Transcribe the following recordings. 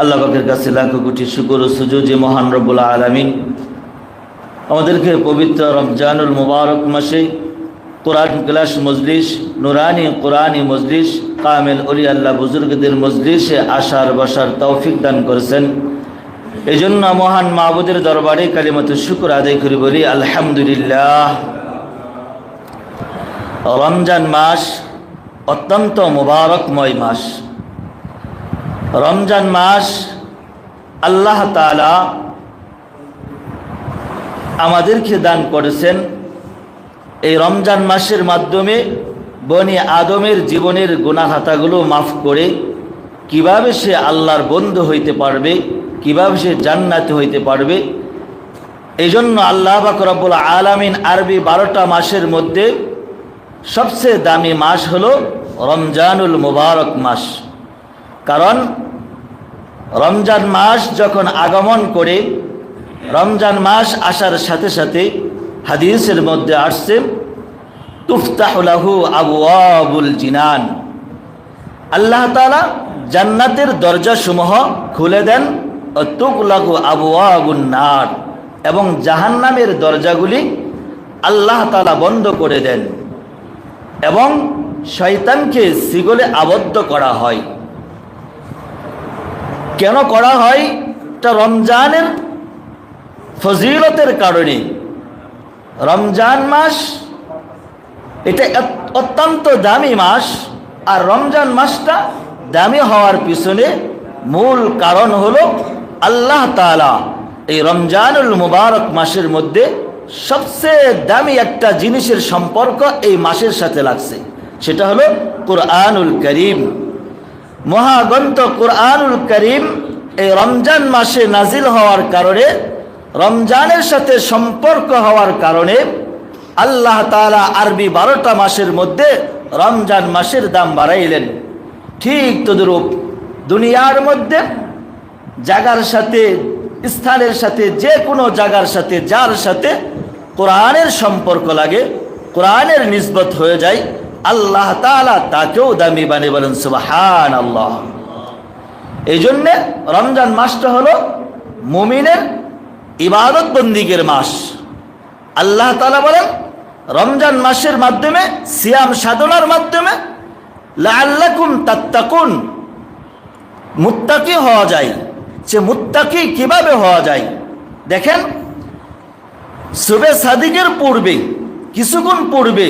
আল্লাহ পাকের কাছে লাখো কোটি শুকুর ও সুজুদ যে মহান রব্বুল আলমিন। আমাদেরকে পবিত্র রমজানুল মুবারক মাসে কোরআন ক্লাস মজলিস, নুরানি কোরআনি মজলিস, কামেল অলি আল্লাহ বুজুর্গদের মজলিসে আসার বসার তৌফিক দান করেছেন। এই জন্য মহান মাহবুদের দরবারে কালিমত শুকুর আদায় করি বলি, আলহামদুলিল্লাহ। রমজান মাস অত্যন্ত মুবারকময় মাস। রমজান মাস, আল্লাহ তালা আমাদেরকে দান করেছেন। এই রমজান মাসের মাধ্যমে বনি আদমের জীবনের গুণাহাতাগুলো মাফ করে কীভাবে সে আল্লাহর বন্ধু হইতে পারবে, কীভাবে সে জান্নাতে হইতে পারবে এই জন্য আল্লাহ বাকরবুল আলামিন আরবি বারোটা মাসের মধ্যে সবচেয়ে দামি মাস হলো রমজানুল মুবারক মাস। কারণ রমজান মাস যখন আগমন করে, রমজান মাস আসার সাথে সাথে হাদিসের মধ্যে আসছে তুফতাহুলাহু আবু আবুল জিনান। আল্লাহ তালা জান্নাতের দরজাসমূহ খুলে দেন তুকলাহু আবু আবুল নার। এবং জাহান্নামের দরজাগুলি আল্লাহ তালা বন্ধ করে দেন এবং শয়তানকে সিগলে আবদ্ধ করা হয়। কেন করা হয়? তা রমজানের ফজিলতের কারণে। রমজান মাস, এটা অত্যন্ত দামি মাস, আর রমজান মাসটা দামি হওয়ার পিছনে মূল কারণ হলো আল্লাহ তালা এই রমজানুল মুবারক মাসের মধ্যে সবচেয়ে দামি একটা জিনিসের সম্পর্ক এই মাসের সাথে লাগছে। সেটা হলো কোরআনুল করিম। মহাগ্রন্থ কোরআনুল করিম এই রমজান মাসে নাজিল হওয়ার কারণে, রমজানের সাথে সম্পর্ক হওয়ার কারণে আল্লাহ তালা আরবি বারোটা মাসের মধ্যে রমজান মাসের দাম বাড়াইলেন। ঠিক তদরূপ দুনিয়ার মধ্যে, জাগার সাথে, স্থানের সাথে যে কোনো জায়গার সাথে, যার সাথে কোরআনের সম্পর্ক লাগে, কোরআনের নিসবত হয়ে যায় আল্লাহ তালা তাকেও দামি বানে বলেন সুবাহান আল্লাহ এই জন্যে রমজান মাসটা হলো মুমিনের ইবাদত বন্দিগের মাস। আল্লাহ তালা বলেন, রমজান মাসের মাধ্যমে, সিয়াম সাধনার মাধ্যমে মুত্তাকি হওয়া যায়। সে মুত্তাকি কীভাবে হওয়া যায়? দেখেন, সুবে সাদিকের পূর্বে কিছুক্ষণ পূর্বে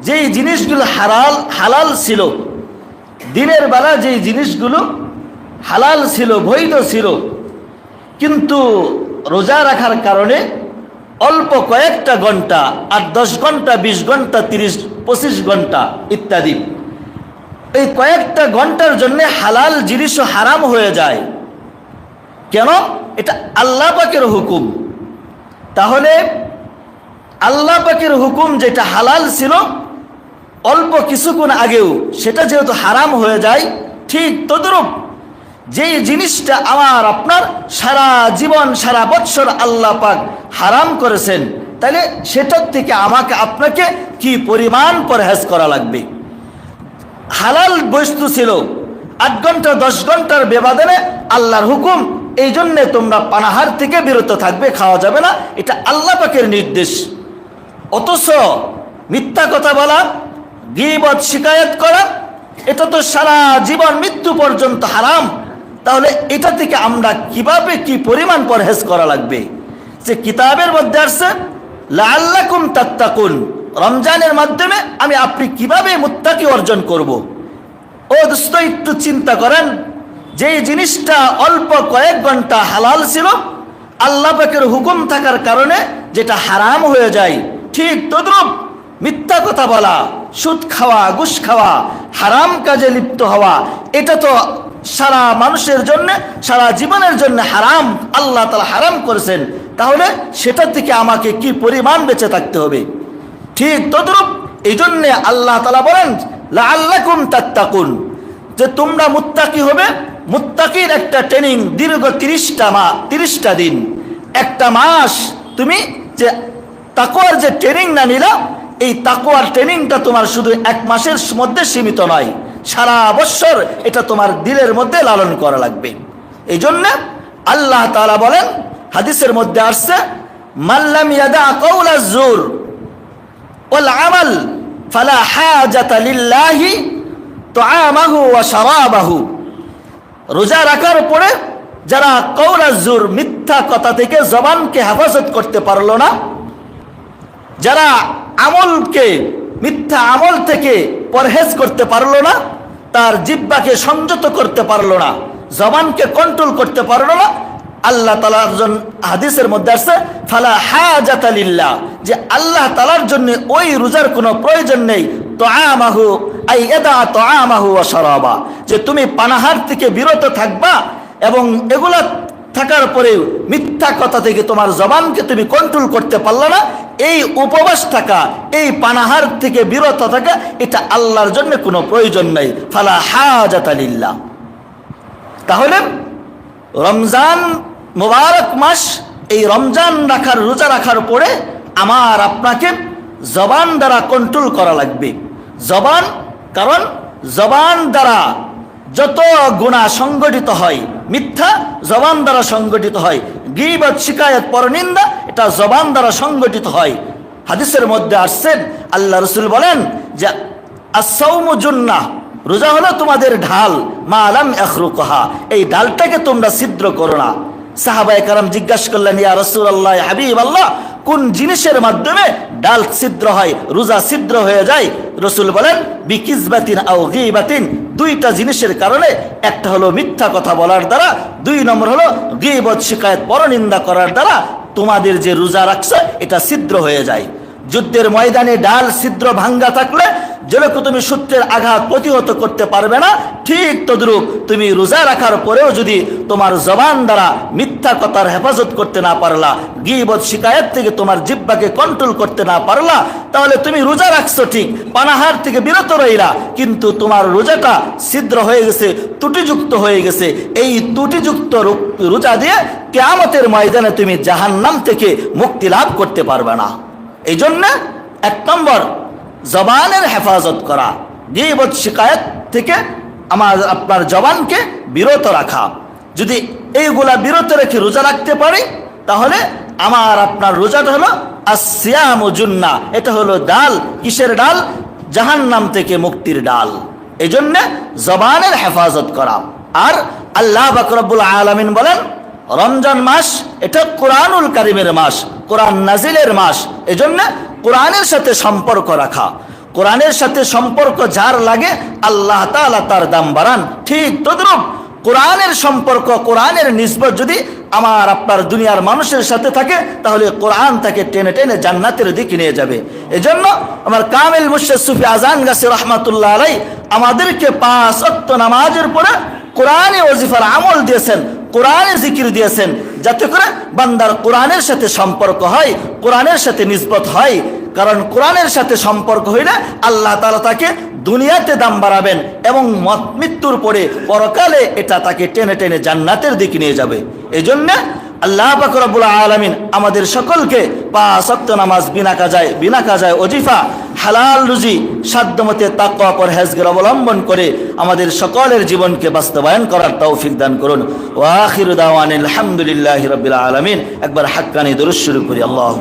যেই জিনিসগুলো হালাল হালাল ছিল, দিনের বেলা যেই জিনিসগুলো হালাল ছিল, বৈধ ছিল, কিন্তু রোজা রাখার কারণে অল্প কয়েকটা ঘণ্টা আর দশ ঘণ্টা, বিশ ঘণ্টা, তিরিশ, পঁচিশ ঘণ্টা ইত্যাদি। এই কয়েকটা ঘণ্টার জন্য হালাল জিনিসও হারাম হয়ে যায়। কেন? এটা আল্লাহ পাকের হুকুম। তাহলে আল্লাহ পাকের হুকুম যেটা হালাল ছিল অল্প কিছুক্ষণ আগেও সেটা যেহেতু হারাম হয়ে যায়, ঠিক তদরূপ যেই জিনিসটা আমার, আপনার সারা জীবন, সারা বৎসর আল্লাহ পাক হারাম করেছেন, তাহলে সেটার থেকে আমাকে, আপনাকে কি পরিমাণ পরহেজ করা লাগবে? হালাল বস্তু ছিল, আট ঘণ্টা, দশ ঘণ্টার ব্যবধানে আল্লাহর হুকুম, এই জন্যে তোমরা পানাহার থেকে বিরত থাকবে, খাওয়া যাবে না, এটা আল্লাহ পাকের নির্দেশ। অথচ মিথ্যা কথা বলা গিবত শিকায়ত করা, এটা তো সারা জীবন মৃত্যু পর্যন্ত হারাম। তাহলে এটা থেকে আমরা কীভাবে কি পরিমাণ পরহেজ করা লাগবে? যে কিতাবের মধ্যে আসছে লাল্লাকুম তাত্তাকুন। রমজানের মাধ্যমে আমি আপনি কীভাবে মুত্তাকি অর্জন করব। ও দোস্ত, একটু চিন্তা করেন। যে জিনিসটা অল্প কয়েক ঘণ্টা হালাল ছিল, আল্লাহ পাকের হুকুম থাকার কারণে যেটা হারাম হয়ে যায়, ঠিক তদ্রুপ মিথ্যা কথা বলা। সুদ খাওয়া, ঘুষ খাওয়া, হারাম কাজে লিপ্ত হওয়া, এটা তো সারা মানুষের জন্য, সারা জীবনের জন্য হারাম, আল্লাহ তালা হারাম করেছেন। তাহলে সেটা থেকে আমাকে কি পরিমাণ বেঁচে থাকতে হবে? ঠিক তদ্রুপ এই জন্যে আল্লাহ তালা বলেন আল্লাকুম তাত্তাকুন। যে তোমরা মুত্তাকি হবে, মুত্তাকির একটা ট্রেনিং দীর্ঘ তিরিশটা মা, তিরিশটা দিন। একটা মাস তুমি যে তাকোয়ার যে ট্রেনিং না নিলা এই তাকোয়ার ট্রেনিংটা তোমার শুধু এক মাসের মধ্যে সীমিত নয়, সারা বৎসর এটা তোমার দিলের মধ্যে লালন করা লাগবে। এই জন্যে আল্লাহ তাআলা বলেন, হাদিসের মধ্যে আসছে মাল্লাম ইয়াদা কৌলা জোর ওল আমাল ফালা হাজাতা লিল্লাহি তুআমাহু ওয়া শারাবাহু। রোজা রাখার পরে যারা কৌরাজুর মিথ্যা কথা থেকে জবানকে হেফাজত করতে পারল না, যারা আমলকে, মিথ্যা আমল থেকে পরহেজ করতে পারল না, তার জিব্বাকে সংযত করতে পারল না, জবানকে কন্ট্রোল করতে পারল না। আল্লাহ তালার জন্য হাদিসের মধ্যে আসছে, ফালা হাজাতালিল্লাহ যে আল্লাহ তালার জন্য ওই রোজার কোনো প্রয়োজন নেই তো আমাহু আই এদা তো আমাহু সরাবা যে তুমি পানাহার থেকে বিরত থাকবা এবং এগুলা থাকার পরেও মিথ্যা কথা থেকে তোমার জবানকে তুমি কন্ট্রোল করতে পারলে না। এই উপবাস থাকা, এই পানাহার থেকে বিরত থাকা, এটা আল্লাহর জন্য কোনো প্রয়োজন নাই। ফালা হাজাত আলিল্লাহ তাহলে রমজান মোবারক মাস, এই রমজান রাখার, রোজা রাখার পরে আমার আপনাকে জবান দ্বারা কন্ট্রোল করা লাগবে। জবান, কারণ জবান দ্বারা যত গুণা সংগঠিত হয়, মিথ্যা জবান দ্বারা সংগঠিত হয়, গিবত, শিকায়ত, পরনিন্দা, এটা জবান দ্বারা সংগঠিত হয়। হাদিসের মধ্যে আসছেন আল্লাহ রসুল বলেন যে আসৌম জুন্না রোজা হলো তোমাদের ঢাল, মা আলাম এখরুকহা এই ডালটাকে তোমরা ছিদ্র করো না। সাহাবায়ে কারাম জিজ্ঞাসা করলেন, ইয়া রসুল আল্লাহ হাবিব আল্লাহ কোন জিনিসের মাধ্যমে ডাল ছিদ্র হয়, রোজা ছিদ্র হয়ে যায়? রসুল বলেন বিকিজবাতিন আও গিবাতিন দুইটা জিনিসের কারণে একটা হলো মিথ্যা কথা বলার দ্বারা, দুই নম্বর হলো গিবত, শিকায়ত, পরনিন্দা করার দ্বারা তোমাদের যে রোজা রাখছে, এটা ছিদ্র হয়ে যায়। যুদ্ধের ময়দানে ডাল ছিদ্র ভাঙ্গা থাকলে যেরকম তুমি সূত্রের আঘাত প্রতিহত করতে পারবে না, ঠিক তদ্রূপ তুমি রোজা রাখার পরেও যদি তোমার জবান দ্বারা মিথ্যা কথার হেফাজত করতে না পারলা, গিবত শিকায়ত থেকে তোমার জিব্বাকে কন্ট্রোল করতে না পারলা, তাহলে তুমি রোজা রাখছো ঠিক, পানাহার থেকে বিরত রইলা, কিন্তু তোমার রোজাটা ছিদ্র হয়ে গেছে, ত্রুটিযুক্ত হয়ে গেছে। এই ত্রুটিযুক্ত রোজা দিয়ে কেয়ামতের ময়দানে তুমি জাহান্নাম থেকে মুক্তি লাভ করতে পারবে না। এই জন্য এক নম্বর জবানের হেফাজত করা, গিবত শিকায়ত থেকে আমার, আপনার জবানকে বিরত রাখা। যদি এইগুলা বিরত রেখে রোজা রাখতে পারি, তাহলে আমার, আপনার রোজাটা হলো আসিয়াম জুন্না। এটা হলো ডাল, কিসের ডাল? জাহান্নাম থেকে মুক্তির ডাল। এই জন্যে জবানের হেফাজত করা। আর আল্লাহ বাকরবুল আলমিন বলেন রমজান মাস, এটা কোরআনুল কারিমের মাস, কোরআন নাজিলের মাস। এজন্য কোরআনের সাথে সম্পর্ক রাখা। কোরআনের সাথে সম্পর্ক যার লাগে, আল্লাহ তাআলা তার দাম বাড়ান। ঠিক তদ্রুপ কোরআনের সম্পর্ক, কোরআনের নিসবত যদি আমার, আপনার দুনিয়ার মানুষের সাথে থাকে, তাহলে কোরআন তাকে টেনে টেনে জান্নাতের দিকে নিয়ে যাবে। এজন্য আমার কামিল মুর্শেদ সুফি আজান গাছে রহমাতুল্লাহ আলাই আমাদেরকে পাঁচ অক্ত নামাজের পরে কোরআনে ওজিফার আমল দিয়েছেন। কোরআনে জিকির দিয়েছেন, যাতে করে বান্দার কোরআনের সাথে সম্পর্ক হয়, কোরআনের সাথে নিসবত হয়। কারণ কোরআনের সাথে সম্পর্ক হইলে আল্লাহ তালা তাকে দুনিয়াতে দাম বাড়াবেন এবং মত- মৃত্যুর পরে পরকালে এটা তাকে টেনে টেনে জান্নাতের দিকে নিয়ে যাবে। এই জন্য আল্লাহ বাকরাবুল আলমিন আমাদের সকলকে পাঁচ সপ্ত নামাজ বিনা কাজায় বিনা কাজায় অজিফা হালাল রুজি সাধ্যমতে তাকওয়া পরহেজগের অবলম্বন করে আমাদের সকলের জীবনকে বাস্তবায়ন করার তৌফিক দান করুন। ওয়াখির দাওয়ান আলহামদুলিল্লাহ রবিল আলমিন। একবার হাক্কানি দরুদ শুরু করি। আল্লাহ